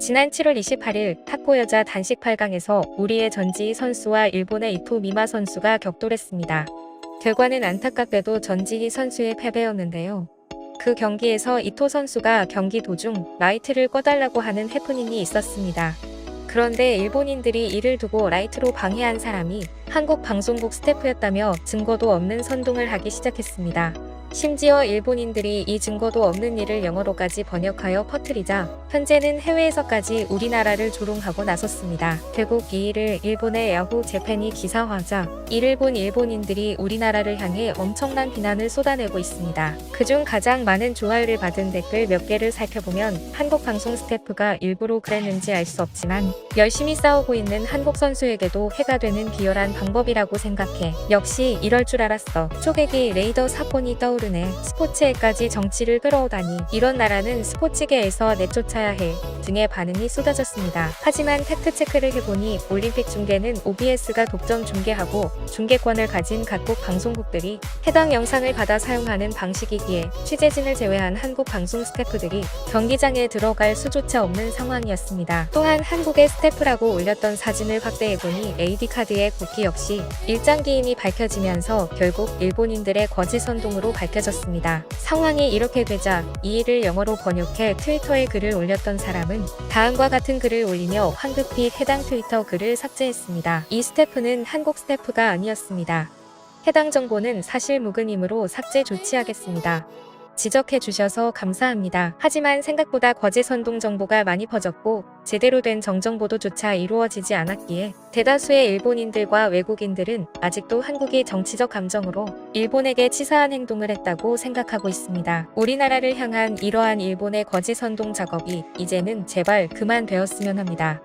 지난 7월 28일 탁구 여자 단식 8강에서 우리의 전지희 선수와 일본의 이토 미마 선수가 격돌했습니다. 결과는 안타깝게도 전지희 선수의 패배였는데요. 그 경기에서 이토 선수가 경기 도중 라이트를 꺼달라고 하는 해프닝이 있었습니다. 그런데 일본인들이 이를 두고 라이트로 방해한 사람이 한국 방송국 스태프였다며 증거도 없는 선동을 하기 시작했습니다. 심지어 일본인들이 이 증거도 없는 일을 영어로까지 번역하여 퍼뜨리자 현재는 해외에서까지 우리나라를 조롱하고 나섰습니다. 결국 이 일을 일본의 야후 재팬이 기사화하자 이를 본 일본인들이 우리나라를 향해 엄청난 비난을 쏟아내고 있습니다. 그중 가장 많은 좋아요를 받은 댓글 몇 개를 살펴보면 한국 방송 스태프가 일부러 그랬는지 알 수 없지만 열심히 싸우고 있는 한국 선수에게도 해가 되는 비열한 방법이라고 생각해. 역시 이럴 줄 알았어. 쪼개기 레이더 사건이 떠오르 네. 스포츠에까지 정치를 끌어오다니. 이런 나라는 스포츠계에서 내쫓아야 해. 등의 반응이 쏟아졌습니다. 하지만 팩트체크를 해보니 올림픽 중계는 OBS가 독점 중계하고 중계권을 가진 각국 방송국들이 해당 영상을 받아 사용하는 방식이기에 취재진을 제외한 한국 방송 스태프들이 경기장에 들어갈 수조차 없는 상황이었습니다. 또한 한국의 스태프라고 올렸던 사진을 확대해보니 AD카드의 국기 역시 일장기인이 밝혀지면서 결국 일본인들의 거짓 선동으로 밝혀졌습니다. 상황이 이렇게 되자 이 일을 영어로 번역해 트위터에 글을 올렸던 사람은 다음과 같은 글을 올리며 황급히 해당 트위터 글을 삭제했습니다. 이 스태프는 한국 스태프가 아니었습니다. 해당 정보는 사실 무근이므로 삭제 조치하겠습니다. 지적해 주셔서 감사합니다. 하지만 생각보다 거짓 선동 정보가 많이 퍼졌고 제대로 된 정정보도조차 이루어지지 않았기에 대다수의 일본인들과 외국인들은 아직도 한국이 정치적 감정으로 일본에게 치사한 행동을 했다고 생각하고 있습니다. 우리나라를 향한 이러한 일본의 거짓 선동 작업이 이제는 제발 그만되었으면 합니다.